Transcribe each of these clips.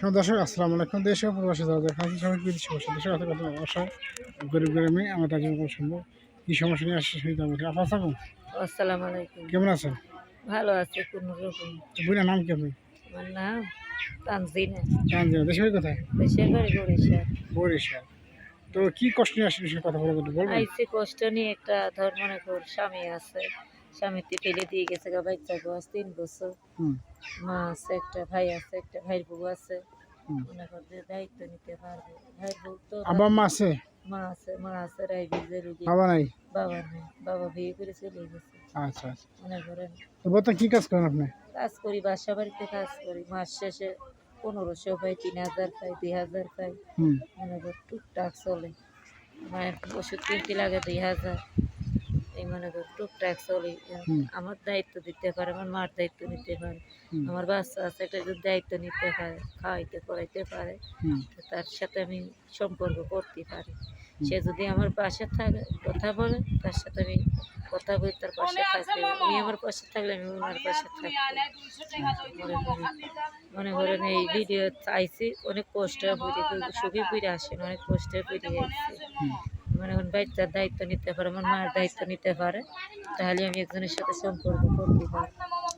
সব দর্শক আসসালামু আলাইকুম। দেশ প্রবাসী যারা দেখা আছে সবাই বিদেশি বসে দর্শক আছে কথা অবশ্যই গরিব মেয়ে আমরা তার জন্য সম্ভব কী সমস্যা নিয়ে আসছে সেই দাম আপনার থাকুন আসসালামু আলাইকুম। কেমন আছেন? ভালো আছে কোনো রকম। বুঝলেন নাম কি আপনি আমার নাম তানজিনা। জান যাবেন দেশের বাড়ি কোথায়? দেশের বাড়ি বরিশাল। বরিশাল। তো কি কষ্ট নিয়ে আসছে কথা বলব বলবেন? আইসি কষ্ট নিয়ে একটা ধর মনে কর স্বামী আছে। স্বামীতে ফেলে দিয়ে গেছে গা বাচ্চা বয়স তিন বছর। মা আছে একটা ভাই আছে একটা ভাইয়ের বউ আছে। মনে দায়িত্ব নিতে পারবে। ভাইয়ের বউ তো মা আছে? মা আছে মা আছে রাইবিজের বাবা নাই? বাবা নেই বাবা বিয়ে করে চলে গেছে। আচ্ছা আচ্ছা। মনে করেন। বর্তমানে কাজ করেন আপনি? কাজ করি বাসা বাড়িতে কাজ করি। মাস শেষে পনেরোশো পাই তিন হাজার পাই দুই হাজার পাই। মনে কর টুকটাক চলে। মায়ের ওষুধ কিনতে লাগে দুই হাজার। এই মনে কর টুকটাক চলে। আমার দায়িত্ব দিতে পারে আমার মার দায়িত্ব নিতে পারে আমার বাচ্চা আছে এটা যদি দায়িত্ব নিতে পারে খাওয়াইতে পড়াইতে পারে তো তার সাথে আমি সম্পর্ক করতে পারি। সে যদি আমার পাশে থাকে কথা বলে তার সাথে আমি কথা বলি তার পাশে থাকতে উনি আমার পাশে থাকলে আমি ওনার পাশে থাকতে মনে করেন মনে করেন এই ভিডিও চাইছি অনেক কষ্ট বুঝে সুখী বুঝে আসেন অনেক কষ্টে যাচ্ছে হুম। মনে করেন বাচ্চার দায়িত্ব নিতে পারে আমার মায়ের দায়িত্ব নিতে পারে তাহলে আমি একজনের সাথে সম্পর্ক করতে পারি।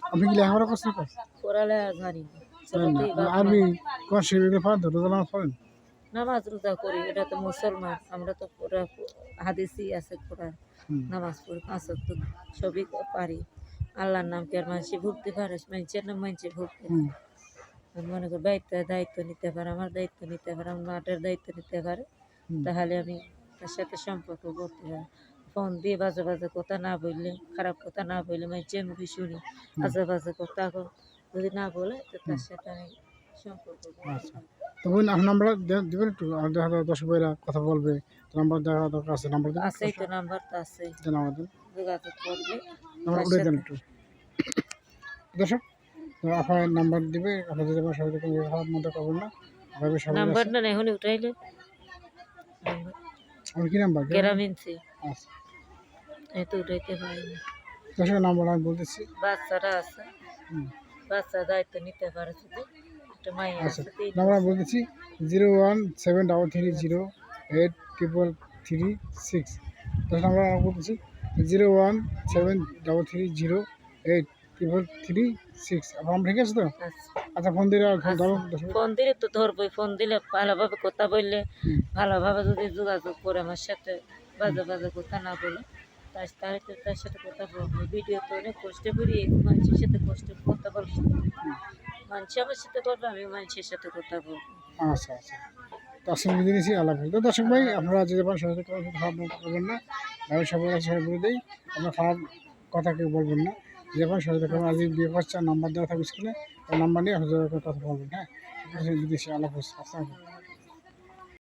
আপনি কি লেখাপড়া করছেন তো? পড়ালে জানি না। জানেন না? ছোটতেই বাপ আরবি মা- কোন শিবিরে পারেন তো রোজা নামাজ পড়েন? নামাজ রোজা করি এটা তো মুসলমান আমরা তো পুরা হাদিসই আছে কোরআন। নামাজ পড়ি পাঁচ ওয়াক্ত সবই পারি। আল্লাহর নাম কি আর মানুষে ভুগতে পারে মানুষের নাম মানুষে ভুগতে আমি মনে করি দায়িত্ব দায়িত্ব নিতে পারে আমার দায়িত্ব নিতে পারে আমার মাটার দায়িত্ব নিতে পারে। তাহলে আমি তার সাথে সম্পর্ক করতে পারি ফোন দিয়ে বাজে বাজে কথা না বললে খারাপ কথা না বললে মানুষের মুখে শুনি আজে বাজে কথা যদি না বলে তো তার সাথে আমি সম্পর্ক আচ্ছা। পারি। তো বোন আপনার নাম্বার দেবেন একটু? আর দেখা যাবে দর্শক ভাইরা কথা বলবে। নাম্বার দেওয়া দরকার আছে নাম্বার আছেই তো নাম্বার তো আছেই দেন আমার দেন। যোগাযোগ করবে। নাম্বার উঠে দেন একটু। দর্শক আপনার নাম্বার দিবে আপনার যদি আপনার সবাই মতো করবেন না নাম্বার না এখন উঠাইলে নাম্বার আমার কি নাম্বার? গ্রামীণ সি। আচ্ছা। এই তো উঠাইতে পারিনি। দর্শক নাম্বার আমি বলতেছি। বাচ্চারা আছে। বাচ্চা দায়িত্ব নিতে পারে শুধু। একটা মাইয়া আচ্ছা। আছে নাম্বার আমি বলতেছি zero one seven double three zero eight triple three six. দশ নাম্বার আমি বলতেছি zero one seven double three zero eight triple three six আপনার ঠিক আছে তো? আচ্ছা। আচ্ছা ফোন দিলে আর ফোন ধরো ফোন দিলে তো ধরবই ফোন দিলে ভালোভাবে কথা বললে ভালোভাবে যদি যোগাযোগ করে আমার সাথে বাজে বাজে কথা না বলে তার তার তার সাথে কথা বলব। ভিডিও তো অনেক কষ্ট করি মানুষের সাথে কষ্ট কথা বলব। মানুষ আমার সাথে করবে আমি মানুষের সাথে কথা বলব। আচ্ছা আচ্ছা। আসলে বুঝে নিয়েছি আল্লাহ তো দর্শক ভাই আপনারা যেতে পারেন মনে করবেন না। আমি সবাই বলে দিই আপনার খারাপ কথা কেউ বলবেন না। যে পারেন সবাই দেখবেন আজ বিয়ে করছে নাম্বার দেওয়া থাকবে স্কুলে ওই নাম্বার নিয়ে আপনাদের কথা বলবেন হ্যাঁ যদি সে আলাপ আসসালাম।